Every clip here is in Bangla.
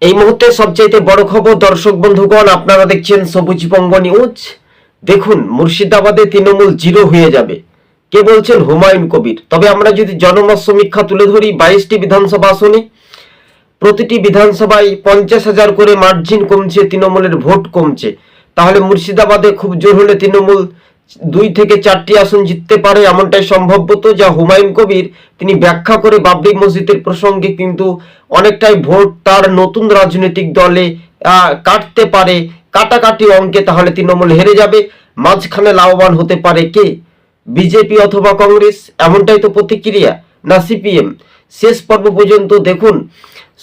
এই মুহূর্তে সবচাইতে বড় খবর, দর্শক বন্ধুগণ, আপনারা দেখছেন সবুজবঙ্গ নিউজ। দেখুন, মুর্শিদাবাদে তৃণমূল জিরো হয়ে যাবে। কে বলছেন? হুমায়ুন কবির। তবে আমরা যদি জনমত সমীক্ষা তুলে ধরি, বাইশটি বিধানসভা আসনে, প্রতিটি বিধানসভায় পঞ্চাশ হাজার করে মার্জিন কমছে, তৃণমূলের ভোট কমছে। তাহলে মুর্শিদাবাদে খুব জোর হলে তৃণমূল দুই থেকে চারটি আসন জিততে পারে এমনটাই সম্ভবত যা হুমায়ুন কবির তিনি ব্যাখ্যা করে বাবরি মসজিদের প্রসঙ্গে কিন্তু অনেকটাই ভোট তার নতুন রাজনৈতিক দলে কাটতে পারে। কাটাকাটি অঙ্কে তাহলে তৃণমূল হেরে যাবে। মাঝখানে লাভবান হতে পারে কে? বিজেপি অথবা কংগ্রেস? এমনটাই তো প্রতিক্রিয়া না সিপিএম? শেষ পর্ব পর্যন্ত দেখুন,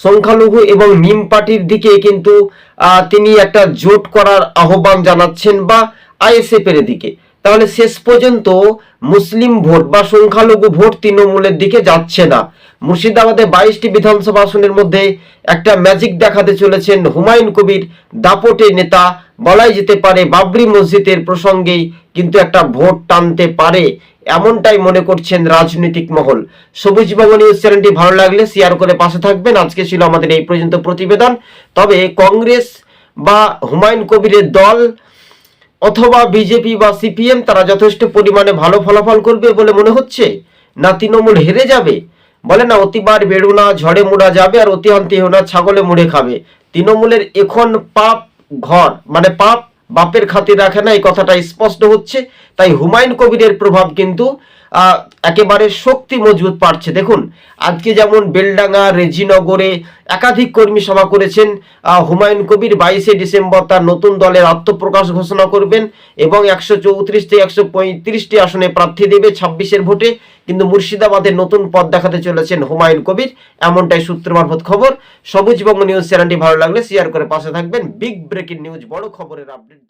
সংখ্যালঘু এবং নিম পার্টির দিকে কিন্তু তিনি একটা জোট করার আহ্বান জানাচ্ছেন বা আইএসএফ এর দিকে। তাহলে শেষ পর্যন্ত মুসলিম ভোট বা সংখ্যালঘু ভোট তৃণমূলের দিকে যাচ্ছে না। মুর্শিদাবাদে বাইশটি বিধানসভা আসনের মধ্যে একটা ম্যাজিক দেখাতে চলেছেন হুমায়ুন কবির। দাপটে নেতা, বলাই যেতে পারে বাবরি মসজিদের প্রসঙ্গেই কিন্তু একটা ভোট টানতে পারে, এমনটাই মনে করছেন রাজনৈতিক মহল। সবুজ বাংলা নিউজ চ্যানেলটি ভালো লাগলে শেয়ার করে পাশে থাকবেন। আজকে ছিল আমাদের এই পর্যন্ত প্রতিবেদন। তবে কংগ্রেস বা হুমায়ুন কবিরের দল অথবা বিজেপি বা সিপিএম তারা যথেষ্ট পরিমাণে ভালো ফলাফল করবে বলে মনে হচ্ছে? না তৃণমূল হেরে যাবে? বলে না, অতিবার বেড়ো না ঝড়ে মুড়া যাবে আর অতিহান্তি হেও না ছাগলে মুড়ে খাবে। তৃণমূলের এখন পাপ ঘর মানে পাপ বাপের খাতির রাখে না, এই কথাটা স্পষ্ট হচ্ছে। তাই হুমায়ুন কবিরের প্রভাব কিন্তু একেবারে শক্তি মজবুত পাচ্ছে। দেখুন, আজকে যেমন বেলডাঙ্গা, রেজিনগরে একাধিক কর্মী সভা করেছেন হুমায়ুন কবির বাইশে ডিসেম্বর তার নতুন দলের আত্মপ্রকাশ ঘোষণা করবেন এবং একশো চৌত্রিশটি, একশো পঁয়ত্রিশটি আসনে প্রার্থী দেবে ছাব্বিশের ভোটে। কিন্তু মুর্শিদাবাদের নতুন পথ দেখাতে চলেছেন হুমায়ুন কবির। এমনটাই সূত্র মারফত খবর। সবুজবঙ্গ নিউজ চ্যানেলটি ভালো লাগলে শেয়ার করে পাশে থাকবেন। বিগ ব্রেকিং নিউজ বড় খবরের আপডেট